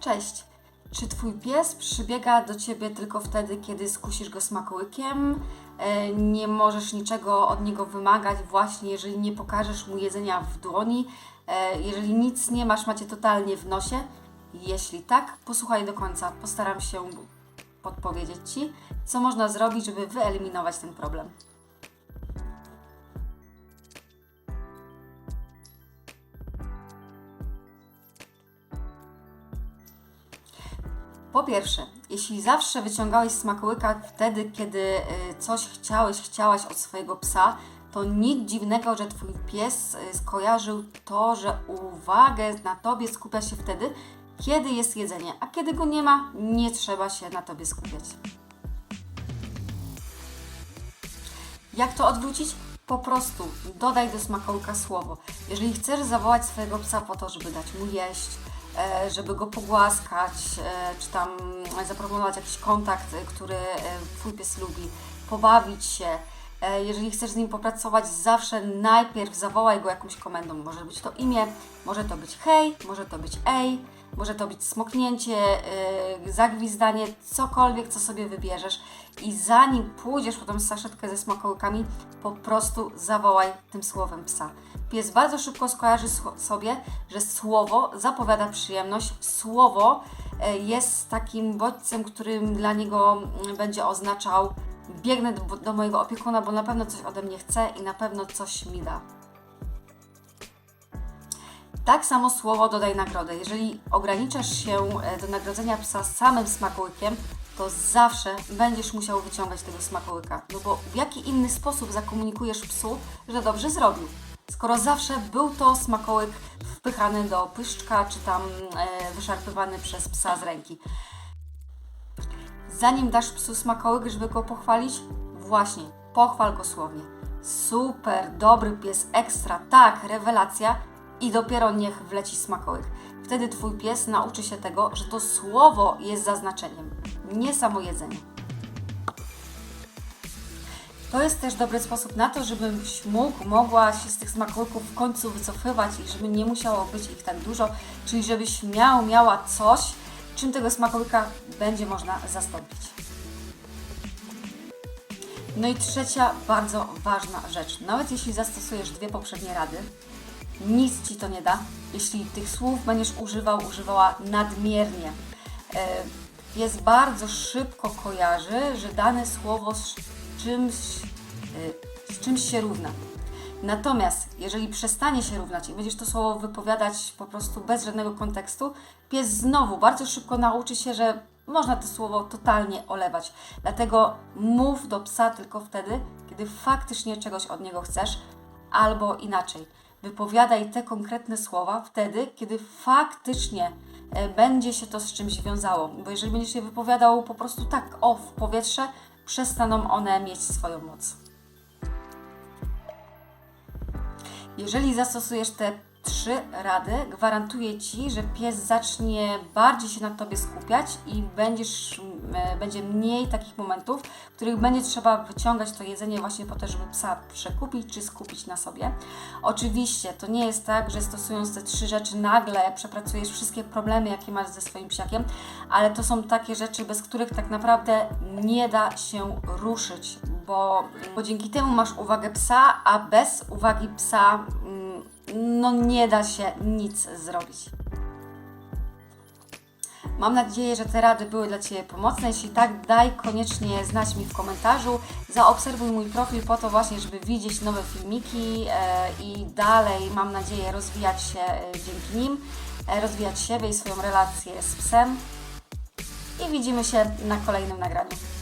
Cześć. Czy twój pies przybiega do ciebie tylko wtedy, kiedy skusisz go smakołykiem? E, Nie możesz niczego od niego wymagać, właśnie jeżeli nie pokażesz mu jedzenia w dłoni, E, jeżeli nic nie masz, macie totalnie w nosie? Jeśli tak, posłuchaj do końca. Postaram się podpowiedzieć ci, co można zrobić, żeby wyeliminować ten problem. Po pierwsze, jeśli zawsze wyciągałeś smakołyka wtedy, kiedy y, coś chciałeś, chciałaś od swojego psa, to nic dziwnego, że Twój pies y, skojarzył to, że uwagę na Tobie skupia się wtedy, kiedy jest jedzenie, a kiedy go nie ma, nie trzeba się na Tobie skupiać. Jak to odwrócić? Po prostu dodaj do smakołyka słowo. Jeżeli chcesz zawołać swojego psa po to, żeby dać mu jeść, żeby go pogłaskać, e, czy tam zaproponować jakiś kontakt, e, który e, Twój pies lubi, pobawić się, e, jeżeli chcesz z nim popracować, zawsze najpierw zawołaj go jakąś komendą. Może być to imię, może to być hej, może to być ej, może to być smoknięcie, zagwizdanie, cokolwiek, co sobie wybierzesz. I zanim pójdziesz po tą saszetkę ze smakołykami, po prostu zawołaj tym słowem psa. Pies bardzo szybko skojarzy sobie, że słowo zapowiada przyjemność. Słowo yy, jest takim bodźcem, którym dla niego mm, będzie oznaczał biegnę do, do mojego opiekuna, bo na pewno coś ode mnie chce i na pewno coś mi da. Tak samo słowo dodaj nagrodę. Jeżeli ograniczasz się e, do nagrodzenia psa samym smakołykiem, to zawsze będziesz musiał wyciągać tego smakołyka. No bo w jaki inny sposób zakomunikujesz psu, że dobrze zrobił? Skoro zawsze był to smakołyk wpychany do pyszczka, czy tam e, wyszarpywany przez psa z ręki. Zanim dasz psu smakołyk, żeby go pochwalić, właśnie, pochwal go słownie. Super, dobry pies, ekstra, tak, rewelacja i dopiero niech wleci smakołyk. Wtedy Twój pies nauczy się tego, że to słowo jest zaznaczeniem, nie samo jedzenie. To jest też dobry sposób na to, żebyś mógł, mogła się z tych smakołyków w końcu wycofywać i żeby nie musiało być ich tak dużo, czyli żebyś miał, miała coś, czym tego smakołyka będzie można zastąpić. No i trzecia bardzo ważna rzecz. Nawet jeśli zastosujesz dwie poprzednie rady, nic Ci to nie da, jeśli tych słów będziesz używał, używała nadmiernie. E, Pies bardzo szybko kojarzy, że dane słowo czymś, e, z czymś się równa. Natomiast jeżeli przestanie się równać i będziesz to słowo wypowiadać po prostu bez żadnego kontekstu, pies znowu bardzo szybko nauczy się, że można to słowo totalnie olewać. Dlatego mów do psa tylko wtedy, kiedy faktycznie czegoś od niego chcesz, albo inaczej. Wypowiadaj te konkretne słowa wtedy, kiedy faktycznie e, będzie się to z czymś wiązało. Bo jeżeli będziesz je wypowiadał po prostu tak, o, w powietrze, przestaną one mieć swoją moc. Jeżeli zastosujesz te trzy rady, gwarantuję Ci, że pies zacznie bardziej się na Tobie skupiać i będziesz, e, będzie mniej takich momentów, w których będzie trzeba wyciągać to jedzenie właśnie po to, żeby psa przekupić czy skupić na sobie. Oczywiście to nie jest tak, że stosując te trzy rzeczy nagle przepracujesz wszystkie problemy, jakie masz ze swoim psiakiem, ale to są takie rzeczy, bez których tak naprawdę nie da się ruszyć, bo, bo dzięki temu masz uwagę psa, a bez uwagi psa mm, no nie da się nic zrobić. Mam nadzieję, że te rady były dla Ciebie pomocne. Jeśli tak, daj koniecznie znać mi w komentarzu. Zaobserwuj mój profil po to właśnie, żeby widzieć nowe filmiki e, i dalej, mam nadzieję, rozwijać się e, dzięki nim, e, rozwijać siebie i swoją relację z psem. I widzimy się na kolejnym nagraniu.